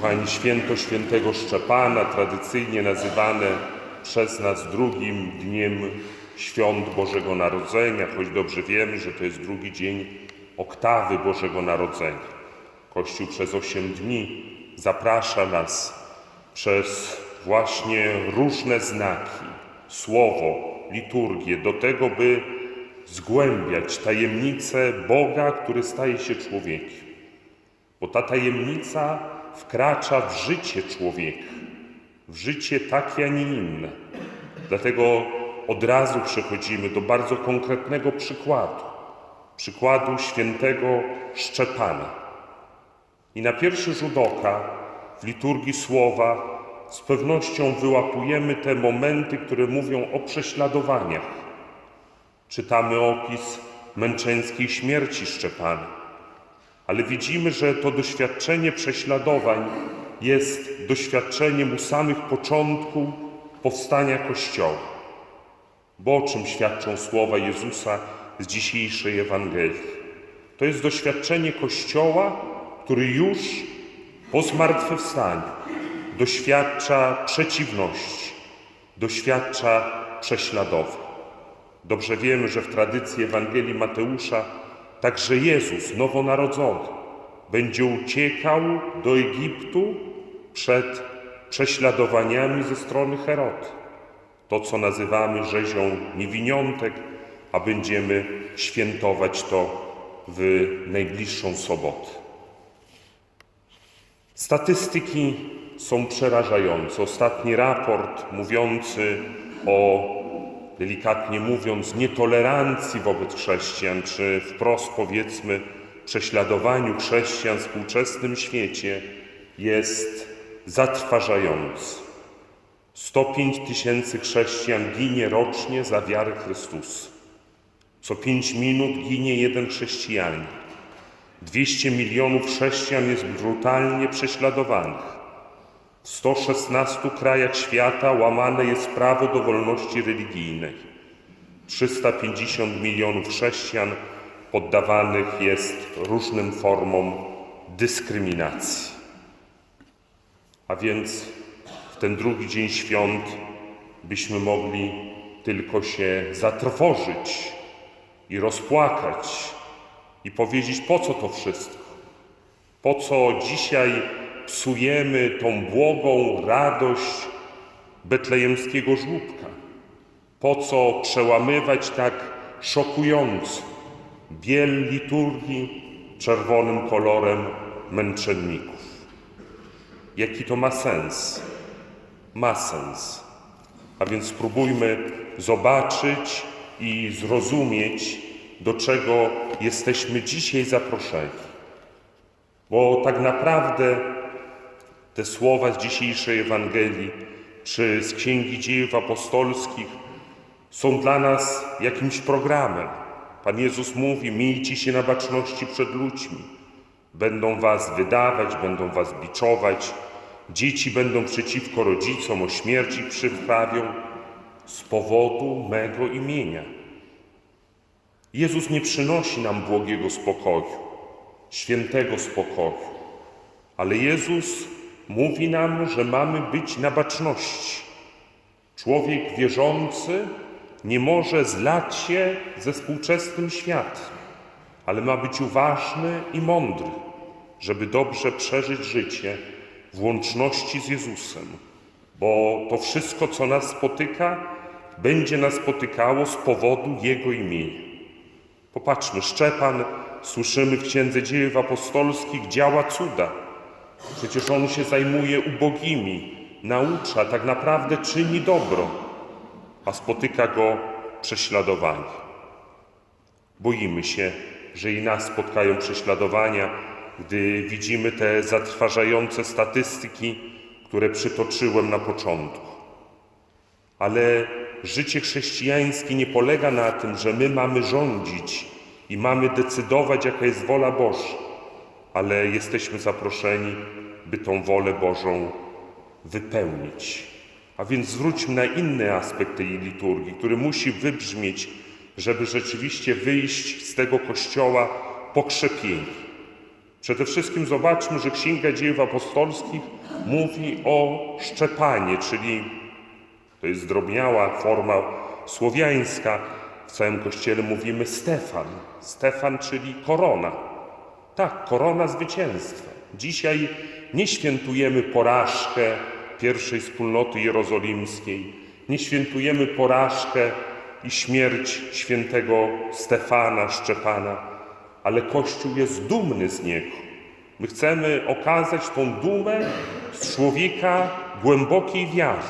Kochani, święto świętego Szczepana, tradycyjnie nazywane przez nas drugim dniem świąt Bożego Narodzenia, choć dobrze wiemy, że to jest drugi dzień oktawy Bożego Narodzenia. Kościół przez osiem dni zaprasza nas przez właśnie różne znaki, słowo, liturgię do tego, by zgłębiać tajemnicę Boga, który staje się człowiekiem. Bo ta tajemnica wkracza w życie człowieka, w życie takie, a nie inne. Dlatego od razu przechodzimy do bardzo konkretnego przykładu. Przykładu świętego Szczepana. I na pierwszy rzut oka w liturgii słowa z pewnością wyłapujemy te momenty, które mówią o prześladowaniach. Czytamy opis męczeńskiej śmierci Szczepana. Ale widzimy, że to doświadczenie prześladowań jest doświadczeniem u samych początku powstania Kościoła. Bo o czym świadczą słowa Jezusa z dzisiejszej Ewangelii? To jest doświadczenie Kościoła, który już po zmartwychwstaniu doświadcza przeciwności, doświadcza prześladowań. Dobrze wiemy, że w tradycji Ewangelii Mateusza także Jezus, nowonarodzony, będzie uciekał do Egiptu przed prześladowaniami ze strony Herody. To, co nazywamy rzezią niewiniątek, a będziemy świętować to w najbliższą sobotę. Statystyki są przerażające. Ostatni raport mówiący o, delikatnie mówiąc, nietolerancji wobec chrześcijan, czy wprost powiedzmy prześladowaniu chrześcijan w współczesnym świecie jest zatrważający. 105 tysięcy chrześcijan ginie rocznie za wiarę Chrystusa. Co 5 minut ginie jeden chrześcijanin. 200 milionów chrześcijan jest brutalnie prześladowanych. W 116 krajach świata łamane jest prawo do wolności religijnej. 350 milionów chrześcijan poddawanych jest różnym formom dyskryminacji. A więc w ten drugi dzień świąt byśmy mogli tylko się zatrwożyć i rozpłakać i powiedzieć, po co to wszystko? Po co dzisiaj psujemy tą błogą radość betlejemskiego żłóbka? Po co przełamywać tak szokująco biel liturgii czerwonym kolorem męczenników? Jaki to ma sens? Ma sens. A więc spróbujmy zobaczyć i zrozumieć, do czego jesteśmy dzisiaj zaproszeni. Bo tak naprawdę te słowa z dzisiejszej Ewangelii czy z Księgi Dziejów Apostolskich są dla nas jakimś programem. Pan Jezus mówi: Miejcie się na baczności przed ludźmi. Będą was wydawać, będą was biczować. Dzieci będą przeciwko rodzicom o śmierci przyprawią z powodu mego imienia. Jezus nie przynosi nam błogiego spokoju, świętego spokoju, ale Jezus mówi nam, że mamy być na baczności. Człowiek wierzący nie może zlać się ze współczesnym światem, ale ma być uważny i mądry, żeby dobrze przeżyć życie w łączności z Jezusem, bo to wszystko, co nas spotyka, będzie nas spotykało z powodu Jego imienia. Popatrzmy, Szczepan, słyszymy w Księdze Dziejów Apostolskich, działa cuda. Przecież on się zajmuje ubogimi, naucza, tak naprawdę czyni dobro, a spotyka go prześladowanie. Boimy się, że i nas spotkają prześladowania, gdy widzimy te zatrważające statystyki, które przytoczyłem na początku. Ale życie chrześcijańskie nie polega na tym, że my mamy rządzić i mamy decydować, jaka jest wola Boża, ale jesteśmy zaproszeni, by tą wolę Bożą wypełnić. A więc zwróćmy na inny aspekt tej liturgii, który musi wybrzmieć, żeby rzeczywiście wyjść z tego kościoła pokrzepieni. Przede wszystkim zobaczmy, że Księga Dziejów Apostolskich mówi o Szczepanie, czyli to jest zdrobniała forma słowiańska. W całym Kościele mówimy Stefan. Stefan, czyli korona. Tak, korona zwycięstwa. Dzisiaj nie świętujemy porażkę pierwszej wspólnoty jerozolimskiej, nie świętujemy porażkę i śmierć świętego Stefana, Szczepana, ale Kościół jest dumny z niego. My chcemy okazać tą dumę z człowieka głębokiej wiary,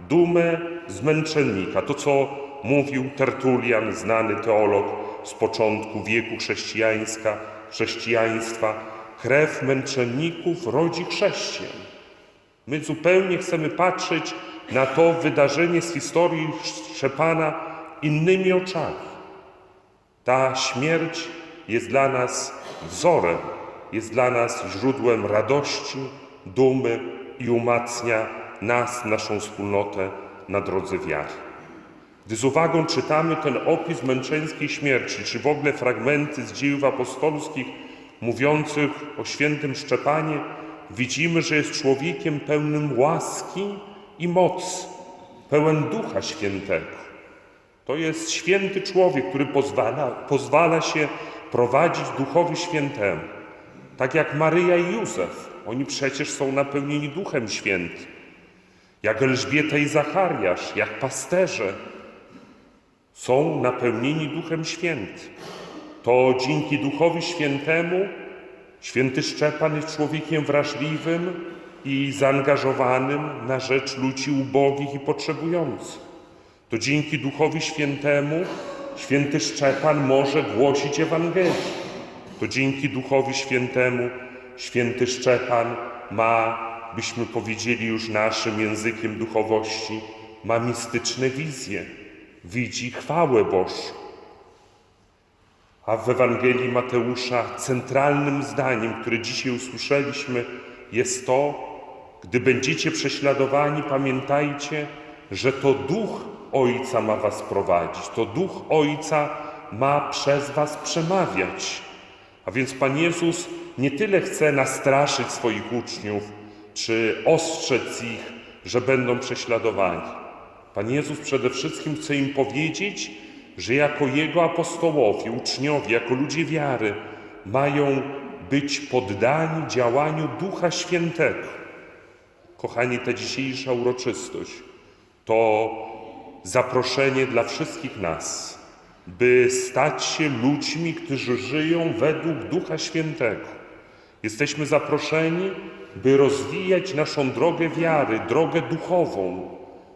dumę z męczennika. To, co mówił Tertulian, znany teolog z początku wieku chrześcijańska, chrześcijaństwa, krew męczenników rodzi chrześcijan. My zupełnie chcemy patrzeć na to wydarzenie z historii Szczepana innymi oczami. Ta śmierć jest dla nas wzorem, jest dla nas źródłem radości, dumy i umacnia nas, naszą wspólnotę na drodze wiary. Gdy z uwagą czytamy ten opis męczeńskiej śmierci, czy w ogóle fragmenty z dziejów apostolskich mówiących o świętym Szczepanie, widzimy, że jest człowiekiem pełnym łaski i mocy, pełen Ducha Świętego. To jest święty człowiek, który pozwala, pozwala się prowadzić Duchowi Świętemu. Tak jak Maryja i Józef. Oni przecież są napełnieni Duchem Świętym. Jak Elżbieta i Zachariasz, jak pasterze są napełnieni Duchem Świętym. To dzięki Duchowi Świętemu święty Szczepan jest człowiekiem wrażliwym i zaangażowanym na rzecz ludzi ubogich i potrzebujących. To dzięki Duchowi Świętemu święty Szczepan może głosić Ewangelię. To dzięki Duchowi Świętemu święty Szczepan ma, byśmy powiedzieli już naszym językiem duchowości, ma mistyczne wizje, widzi chwałę Bożą. A w Ewangelii Mateusza centralnym zdaniem, które dzisiaj usłyszeliśmy, jest to, gdy będziecie prześladowani, pamiętajcie, że to Duch Ojca ma was prowadzić, to Duch Ojca ma przez was przemawiać. A więc Pan Jezus nie tyle chce nastraszyć swoich uczniów, czy ostrzec ich, że będą prześladowani. Pan Jezus przede wszystkim chce im powiedzieć, że jako Jego apostołowie, uczniowie, jako ludzie wiary mają być poddani działaniu Ducha Świętego. Kochani, ta dzisiejsza uroczystość to zaproszenie dla wszystkich nas, by stać się ludźmi, którzy żyją według Ducha Świętego. Jesteśmy zaproszeni, by rozwijać naszą drogę wiary, drogę duchową.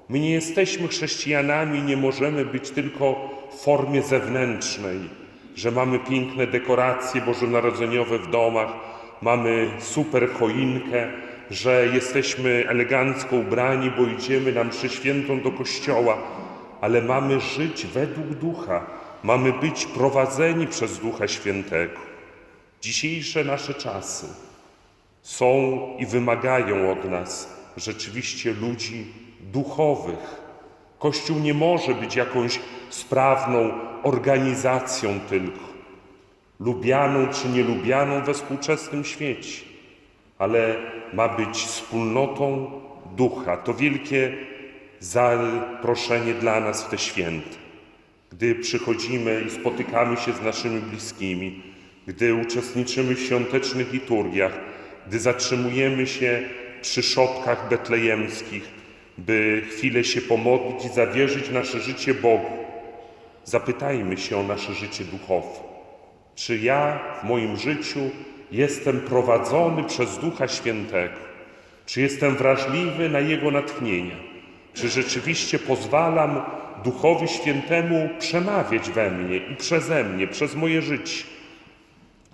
My nie jesteśmy chrześcijanami, nie możemy być tylko w formie zewnętrznej, że mamy piękne dekoracje bożonarodzeniowe w domach, mamy super choinkę, że jesteśmy elegancko ubrani, bo idziemy na mszy świętą do kościoła, ale mamy żyć według Ducha, mamy być prowadzeni przez Ducha Świętego. Dzisiejsze nasze czasy są i wymagają od nas rzeczywiście ludzi duchowych. Kościół nie może być jakąś sprawną organizacją tylko, lubianą czy nielubianą we współczesnym świecie, ale ma być wspólnotą ducha. To wielkie zaproszenie dla nas w te święte. Gdy przychodzimy i spotykamy się z naszymi bliskimi, gdy uczestniczymy w świątecznych liturgiach, gdy zatrzymujemy się przy szopkach betlejemskich, by chwilę się pomodlić i zawierzyć nasze życie Bogu, zapytajmy się o nasze życie duchowe. Czy ja w moim życiu jestem prowadzony przez Ducha Świętego? Czy jestem wrażliwy na Jego natchnienia? Czy rzeczywiście pozwalam Duchowi Świętemu przemawiać we mnie i przeze mnie, przez moje życie?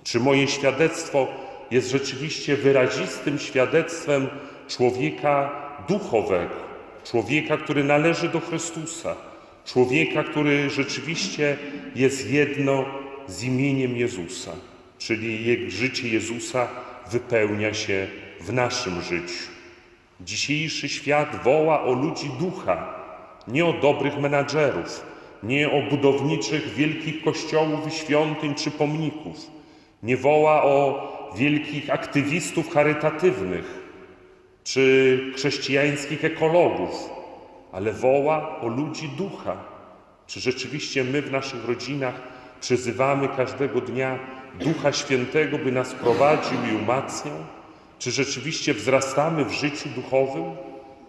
Czy moje świadectwo jest rzeczywiście wyrazistym świadectwem człowieka duchowego, człowieka, który należy do Chrystusa, człowieka, który rzeczywiście jest jedno z imieniem Jezusa, czyli życie Jezusa wypełnia się w naszym życiu. Dzisiejszy świat woła o ludzi ducha, nie o dobrych menadżerów, nie o budowniczych wielkich kościołów i świątyń czy pomników. Nie woła o wielkich aktywistów charytatywnych czy chrześcijańskich ekologów, ale woła o ludzi ducha. Czy rzeczywiście my w naszych rodzinach przyzywamy każdego dnia Ducha Świętego, by nas prowadził i umacniał? Czy rzeczywiście wzrastamy w życiu duchowym?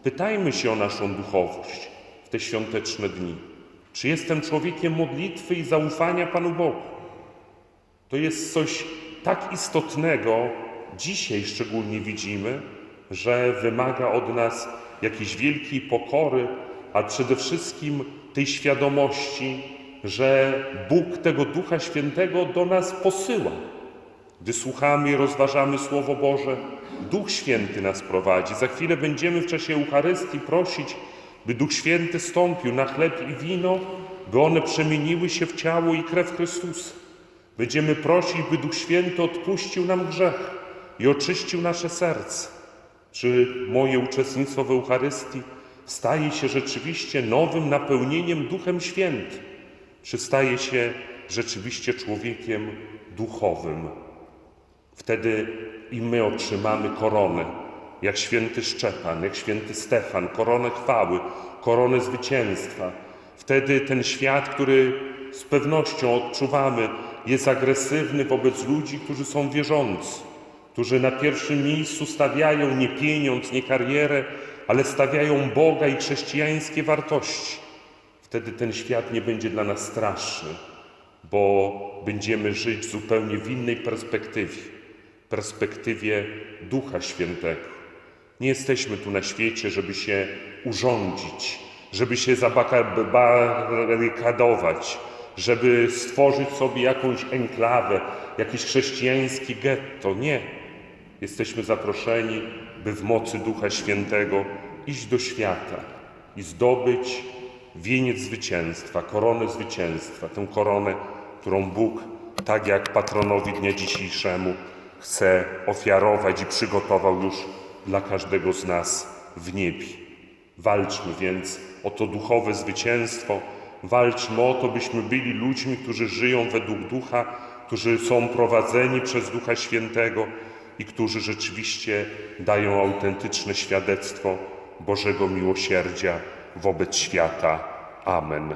Pytajmy się o naszą duchowość w te świąteczne dni. Czy jestem człowiekiem modlitwy i zaufania Panu Bogu? To jest coś tak istotnego, dzisiaj szczególnie widzimy, że wymaga od nas jakiejś wielkiej pokory, a przede wszystkim tej świadomości, że Bóg tego Ducha Świętego do nas posyła. Gdy słuchamy i rozważamy Słowo Boże, Duch Święty nas prowadzi. Za chwilę będziemy w czasie Eucharystii prosić, by Duch Święty stąpił na chleb i wino, by one przemieniły się w ciało i krew Chrystusa. Będziemy prosić, by Duch Święty odpuścił nam grzech i oczyścił nasze serce. Czy moje uczestnictwo w Eucharystii staje się rzeczywiście nowym napełnieniem Duchem Świętym? Czy staje się rzeczywiście człowiekiem duchowym? Wtedy i my otrzymamy koronę, jak święty Szczepan, jak święty Stefan, koronę chwały, koronę zwycięstwa. Wtedy ten świat, który z pewnością odczuwamy, jest agresywny wobec ludzi, którzy są wierzący, którzy na pierwszym miejscu stawiają nie pieniądz, nie karierę, ale stawiają Boga i chrześcijańskie wartości. Wtedy ten świat nie będzie dla nas straszny, bo będziemy żyć zupełnie w innej perspektywie perspektywie Ducha Świętego. Nie jesteśmy tu na świecie, żeby się urządzić, żeby się zabarykadować, żeby stworzyć sobie jakąś enklawę, jakiś chrześcijański getto. Nie. Jesteśmy zaproszeni, by w mocy Ducha Świętego iść do świata i zdobyć wieniec zwycięstwa, koronę zwycięstwa, tę koronę, którą Bóg, tak jak patronowi dnia dzisiejszemu, chce ofiarować i przygotował już dla każdego z nas w niebie. Walczmy więc o to duchowe zwycięstwo, walczmy o to, byśmy byli ludźmi, którzy żyją według ducha, którzy są prowadzeni przez Ducha Świętego i którzy rzeczywiście dają autentyczne świadectwo Bożego miłosierdzia wobec świata. Amen.